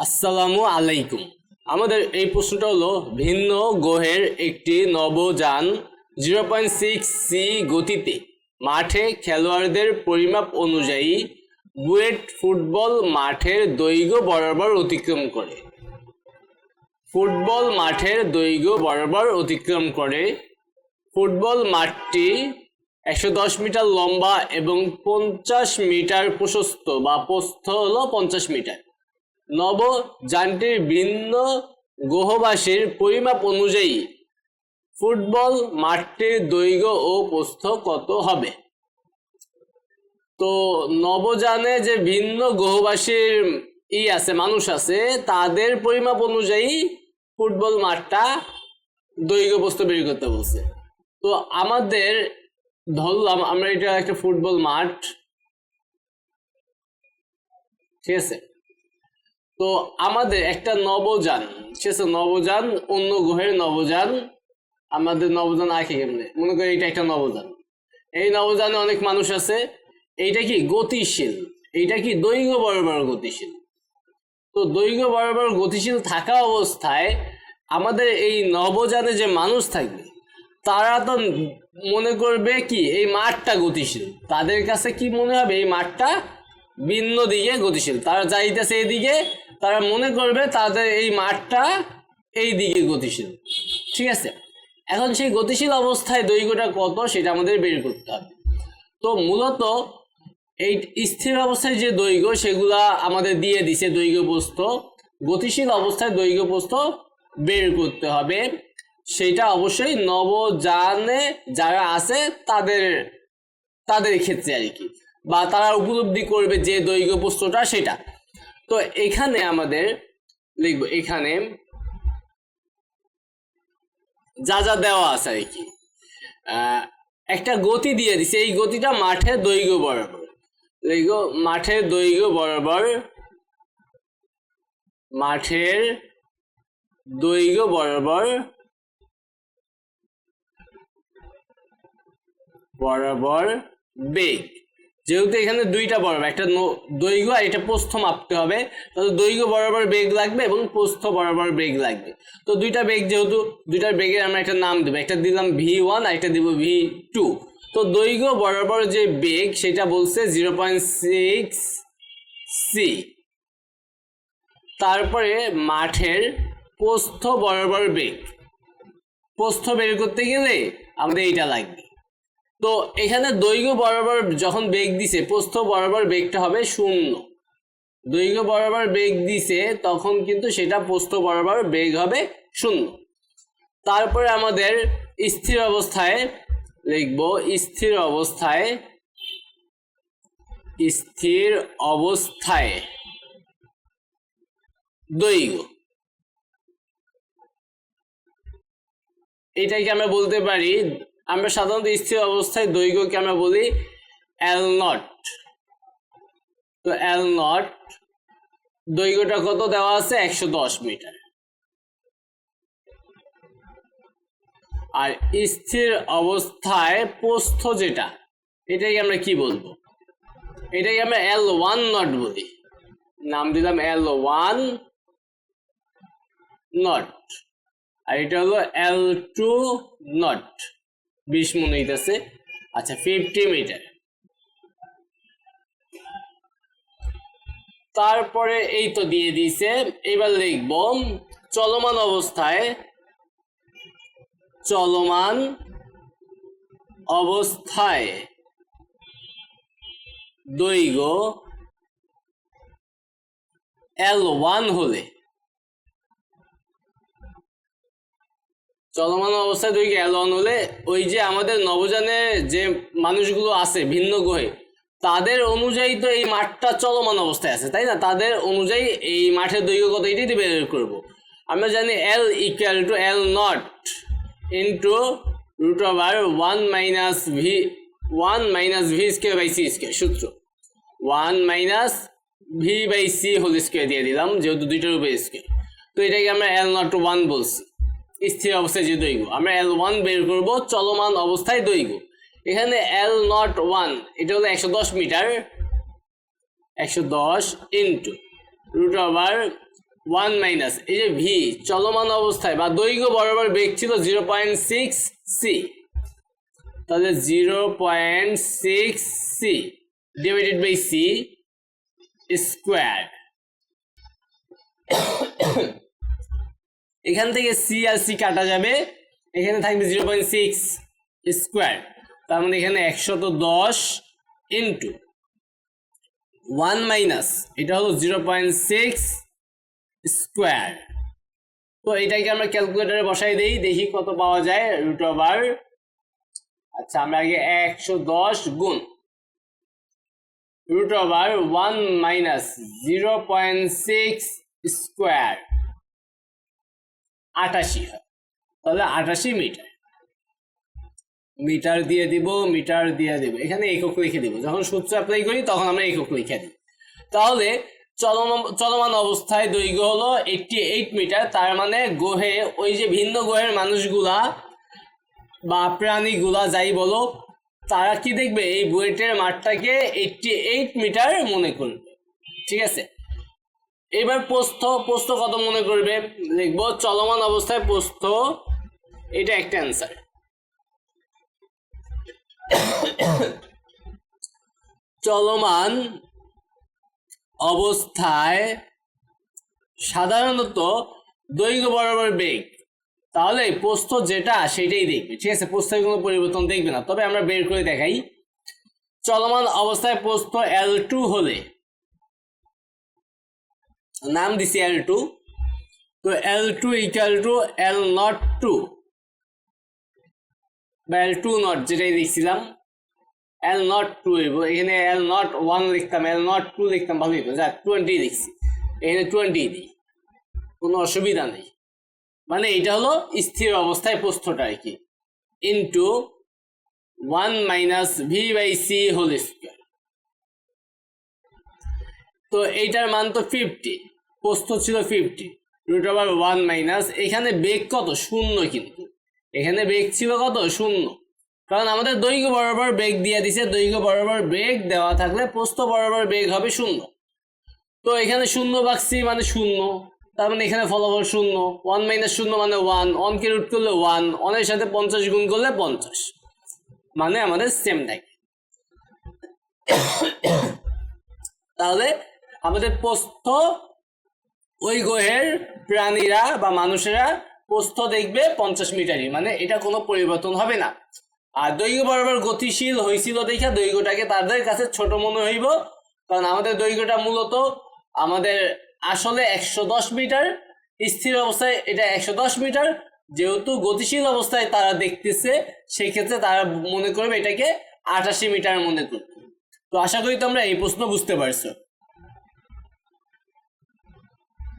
আসসালামু আলাইকুম। আমাদের এই প্রশ্নটা হলো, ভিন্ন গ্রহের একটি নবযান জিরো পয়েন্ট সিক্স সি গতিতে মাঠে খেলোয়াড়দের পরিমাপ অনুযায়ী বুয়েট ফুটবল মাঠের দৈর্ঘ্য বরাবর অতিক্রম করে। ফুটবল মাঠের দৈর্ঘ্য বরাবর অতিক্রম করে। ফুটবল মাঠটি একশো দশ মিটার লম্বা এবং পঞ্চাশ মিটার প্রশস্ত বা প্রস্থ হলো পঞ্চাশ মিটার। নবযানটির ভিন্ন গ্রহবাসীর পরিমাপ অনুযায়ী ফুটবল মাঠটির দৈর্ঘ্য ও প্রস্থ কত হবে? তো নবযানে যে ভিন্ন গ্রহবাসীর ই আছে, মানুষ আছে, তাদের পরিমাপ অনুযায়ী ফুটবল মাঠটা দৈর্ঘ্য, প্রস্থ বের করতে বলছে। তো আমাদের ধরলাম, আমরা এটা একটা ফুটবল মাঠ, ঠিক আছে? তো আমাদের একটা নবযান আছে নবযান, অন্য গ্রহের নবযান, আমাদের নবযান আঁকে কেমনে? মনে করি এটা একটা নবযান। এই নবযানে অনেক মানুষ আছে, এইটা কি গতিশীল? এইটা কি দৈর্ঘ্য বরাবর গতিশীল? তো দৈর্ঘ্য বরাবর গতিশীল থাকা অবস্থায় আমাদের এই নবযানে যে মানুষ থাকবে, তারা তো মনে করবে কি, এই মাঠটা গতিশীল। তাদের কাছে কি মনে হবে? এই মাঠটা ভিন্ন দিকে গতিশীল। তারা যাইতেছে এদিকে তারা মনে করবে তাদের এই মাঠটা এই দিকে গতিশীল। ঠিক আছে? এখন সেই গতিশীল অবস্থায় দৈর্ঘ্যটা কত সেটা আমাদের বের করতে হবে। তো মূলত এই স্থির অবস্থায় যে দৈর্ঘ্য সেগুলা আমাদের দিয়ে দিছে দৈর্ঘ্য প্রস্থ গতিশীল অবস্থায় দৈর্ঘ্য প্রস্থ বের করতে হবে। সেটা অবশ্যই নবযানে যারা আছে তাদের তাদের ক্ষেত্রে আর কি। বা তারা উপলব্ধি করবে যে দৈর্ঘ্য সেটা। তো এখানে আমাদের, লিখব, এখানে যা যা দেওয়া আছে আর কি। একটা গতি দিয়ে দিছে, এই গতিটা মাঠের দৈর্ঘ্য বরাবর। লিখব, মাঠের দৈর্ঘ্য বরাবর, মাঠের দৈর্ঘ্য বরাবর বরাবর বেগ। যেহেতু এখানে দুইটা বরাবর, একটা দৈর্ঘ্য আর এটা প্রস্থ মাপতে হবে। তাহলে দৈর্ঘ্য বরাবর বেগ লাগবে এবং প্রস্থ বরাবর বেগ লাগবে। তো দুইটা বেগ যেহেতু দুইটার বেগের আমরা একটা নাম দেবো। একটা দিলাম ভি ওয়ান আর একটা দিব ভি টু তো দৈর্ঘ্য বরাবর যে বেগ, সেটা বলছে জিরো পয়েন্ট সিক্স সি তারপরে মাঠের প্রস্থ বরাবর বেগ। প্রস্থ বের করতে গেলে আমাদের এইটা লাগবে। তো এখানে দৈর্ঘ্য বরাবর যখন বেগ দিছে, প্রস্থ বরাবর বেগটা হবে শূন্য। দৈর্ঘ্য বরাবর বেগ দিছে, তখন কিন্তু সেটা প্রস্থ বরাবর বেগ হবে শূন্য। তারপরে আমাদের স্থির অবস্থায় লিখব, স্থির অবস্থায় স্থির অবস্থায় দৈর্ঘ্য। এটাকে আমরা বলতে পারি আমরা সাধারণত স্থির অবস্থায় দৈর্ঘ্যকে আমরা বলি এল নট তো এল নট দৈর্ঘ্যটা কত দেওয়া আছে? একশো দশ মিটার। আর স্থির অবস্থায় প্রস্থ যেটা, এটাকে আমরা কি বলব? এটাকে আমরা এল ওয়ান নট বলি। নাম দিলাম এল ওয়ান নট আর এটা হলো এল টু নট বিশ মনে হইতেছে। আচ্ছা ফিফটি মিটার তারপরে এই তো দিয়ে দিয়েছে। এবার লিখব, চলমান অবস্থায় চলমান অবস্থায় দৈর্ঘ্য এল ওয়ান হলে চলমান অবস্থায় এল ওয়ান হলে ওই যে আমাদের নবযানের যে মানুষগুলো আছে ভিন্ন গ্রহে, তাদের অনুযায়ী তো এই মাঠটা চলমান অবস্থায় আছে, তাই না? তাদের অনুযায়ী এই মাঠের দৈর্ঘ্য কত এটাই তো বের করব। আমরা জানি L equal to L nought into root over one minus V one minus V square by C square সূত্র। One minus V by C whole square দিয়ে দিলাম, যেহেতু দুইটার উপরে স্কোয়ার তো এটাকে আমরা এল নট ওয়ান বলছি। স্থির অবস্থায় যে দৈর্ঘ্য। আমরা এল ওয়ান বের করব, চলমান অবস্থায় দৈর্ঘ্য। এখানে এল নট ওয়ান এটা হলো একশো দশ মিটার। একশো দশ into root over one minus এই যে ভি চলমান অবস্থায় বা দৈর্ঘ্য বরাবর বেগ ছিল জিরো পয়েন্ট সিক্স সি তাহলে zero point six C divided by C square এখান থেকে সি আর সি কাটা যাবে। এখানে থাকবে জিরো পয়েন্ট সিক্স স্কোয়ার তার মানে এখানে একশত দশ ইন্টু ওয়ান মাইনাস এটা হলো জিরো পয়েন্ট সিক্স স্কোয়ার তো এটাকে আমরা ক্যালকুলেটারে বসাই দেই, দেখি কত পাওয়া যায় রুট ওভার আচ্ছা আমরা আগে একশো দশ গুণ। Root over one minus zero point six square আটাশি হয়। তাহলে আটাশি মিটার। মিটার দিয়ে দিব, মিটার দিয়ে দিব। এখানে একক লিখে দিব। যখন সূত্র অ্যাপ্লাই করি, তখন আমরা একক লিখে দিই তাহলে চলমান চলমান অবস্থায় দৈর্ঘ্য হলো এইটটি এইট মিটার তার মানে গ্রহে ওই যে ভিন্ন গ্রহের মানুষগুলা বা প্রাণীগুলা যাই বলো, তারা কি দেখবে? এই বুয়েটের মাঠটাকে এইটটি এইট মিটার মনে করবে। ঠিক আছে? এবার প্রস্থ প্রস্থ কত মনে করবে? লিখব চলমান অবস্থায় প্রস্থ, এটা একটা অ্যান্সার চলমান অবস্থায় সাধারণত দৈর্ঘ্য বরাবর বেগ। তাহলে প্রস্থ যেটা, সেটাই দেখবে। ঠিক আছে? প্রস্থের কোনো পরিবর্তন দেখবে না। তবে আমরা বের করে দেখাই। চলমান অবস্থায় প্রস্থ এল টু হলে নাম দিছি এল টু তো L two equal to L nought two বা এল টু নট যেটাই দেখছিলাম এল নট টু এখানে এল নট ওয়ান লিখতাম এল নট টু লিখতাম ভালোই তো যাক টোয়েন্টি লিখছি। এখানে টোয়েন্টি দিই। কোনো অসুবিধা নেই। মানে এটা হলো স্থির অবস্থায় প্রস্থটা আর কি। Into one minus V by C whole square তো এইটার মান তো ফিফটি প্রস্থ ছিল fifty root over one minus এখানে বেগ কত? শূন্য কিন্তু। এখানে বেগ ছিল কত? শূন্য। কারণ আমাদের দৈর্ঘ্য বরাবর বেগ দিয়ে দিছে, দৈর্ঘ্য বরাবর বেগ দেওয়া থাকলে প্রস্থ বরাবর বেগ হবে শূন্য। তো এখানে শূন্য বাক্সি মানে শূন্য, তার মানে এখানে ফলাফল শূন্য। ওয়ান মাইনাস শূন্য মানে ওয়ান অনকে রুট করলে ওয়ান অনের সাথে পঞ্চাশ গুণ করলে পঞ্চাশ। মানে আমাদের সেম থাকে তাহলে আমাদের প্রস্থ ওই গ্রহের প্রাণীরা বা মানুষেরা প্রস্থ দেখবে পঞ্চাশ মিটারই মানে এটা কোনো পরিবর্তন হবে না। আর দৈর্ঘ্য বরাবর গতিশীল হয়েছিল দেখে দৈর্ঘ্যটাকে তাদের কাছে ছোট মনে হইব, কারণ আমাদের দৈর্ঘ্যটা মূলত আমাদের আসলে একশো দশ মিটার, স্থির অবস্থায় এটা একশো দশ মিটার, যেহেতু গতিশীল অবস্থায় তারা দেখতেছে, সেক্ষেত্রে তারা মনে করবে এটাকে আটাশি মিটার মনে করবে। তো আশা করি তোমরা এই প্রশ্ন বুঝতে পারছ।